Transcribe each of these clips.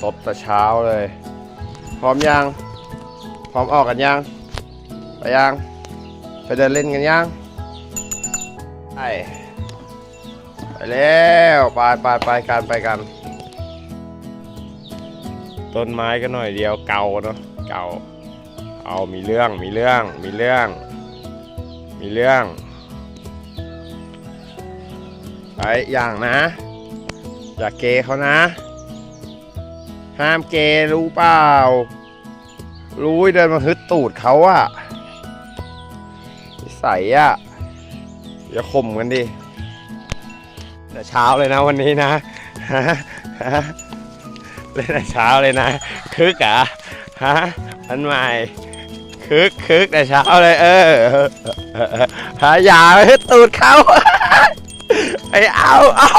สดแต่เช้าเลย พร้อมยัง พร้อมออกกันยังไปยัง ไปเดินเล่นกันยังไปไปแล้วไปไปไปกันไปกัน ต้นไม้ก็หน่อยเดียวเก่าเนาะเก่า เอามีเรื่องมีเรื่องมีเรื่อง มีเรื่องไปอย่างนะ อย่าเกเขานะ ห้ามเกรู้เปล่า รู้เดินมาฮึดตูดเขาอะนิสัยอะอย่าข่มกันดิแต่เช้าเลยนะวันนี้นะฮะฮะเล่นแต่เช้าเลยนะคึกอะฮะอันใหม่คึกคึกแต่เช้าเลยเออหาอย่าไปฮึดตูดเขาไอเอาเอา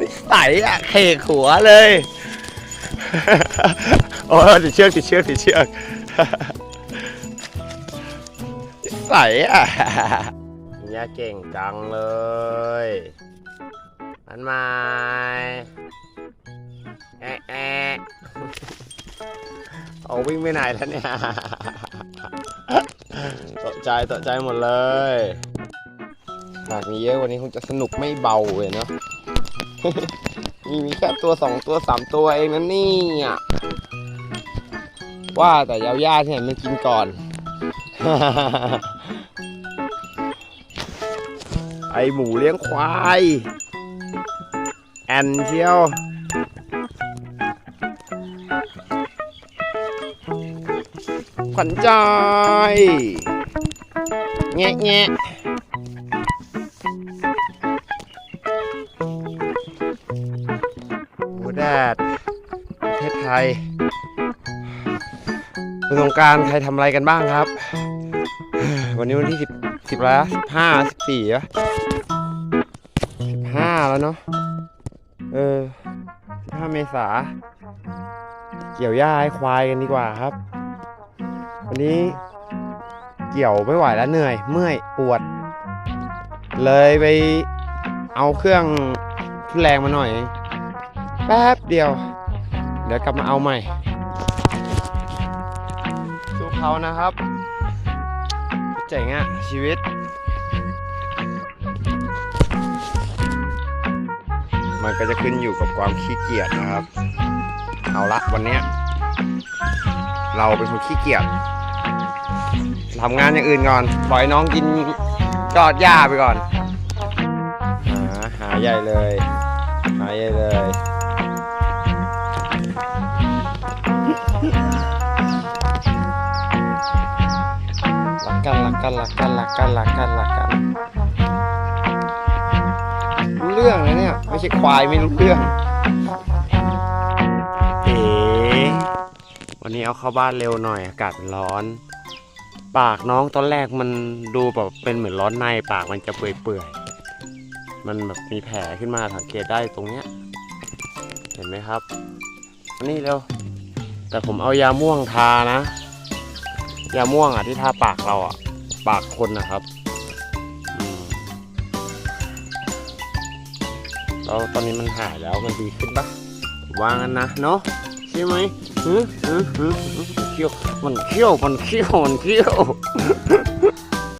นิสัยอะเขกหัวเลย โอ้ติดเชือกติดเชือกติดเชือกนิสัยอะเนี่ยเก่งจังเลยอันใหม่แอะแอะเอาวิ่งไปไหนแล้วเนี่ยตกใจตกใจหมดเลยหากมีเยอะวันนี้คงจะสนุกไม่เบาเลยเนาะ มีมีแค่ตัวสองตัวสามตัวเองนะนี่อะว่าแต่ยาวยาที่ไหนมันกินก่อน ไอหมูเลี้ยงควาย แอนเชียว ขวัญใจแงะแงะ โอ้แดดประเทศไทยคุณสงการใครทำอะไรกันบ้างครับ วันนี้วันที่สิบสิบแล้วสิบห้าสิบสี่อะสิบห้าแล้วเนาะเออสิบห้าเมษา เกี่ยวหญ้าให้ควายกันดีกว่าครับ วันนี้เกี่ยวไม่ไหวแล้วเหนื่อย เมื่อยปวด เลยไปเอาเครื่องทุนแรงมาหน่อย แป๊บเดียว เดี๋ยวกลับมาเอาใหม่สู้เขานะครับ เจ๋งอะชีวิต มันก็จะขึ้นอยู่กับความขี้เกียจนะครับ เอาละวันนี้เราเป็นคนขี้เกียจทำงานอย่างอื่นก่อน ปล่อยน้องกินจอดหญ้าไปก่อน หาหาใหญ่เลย หาใหญ่เลย กันรักกันรักกันรักกันรักกันรักกันรู้เรื่องนะเนี่ย ไม่ใช่ควายไม่รู้เรื่อง เอ๋วันนี้เอาเข้าบ้านเร็วหน่อยอากาศมันร้อน ปากน้องตอนแรกมันดูแบบเป็นเหมือนร้อนในปากมันจะเปื่อยๆมันแบบมีแผลขึ้นมาสังเกตได้ตรงเนี้ย เห็นไหมครับนนี่เร็วแต่ผมเอายาม่วงทานะ ยาม่วงอะที่ทาปากเราอะ ปากคนนะครับแล้วตอนนี้มันหายแล้วมันดีขึ้นปะวางกันนะเนาะใช่ไหมฮึฮึฮึฮึเขี้ยวมันเขี้ยวมันเขี้ยวมันเขี้ยว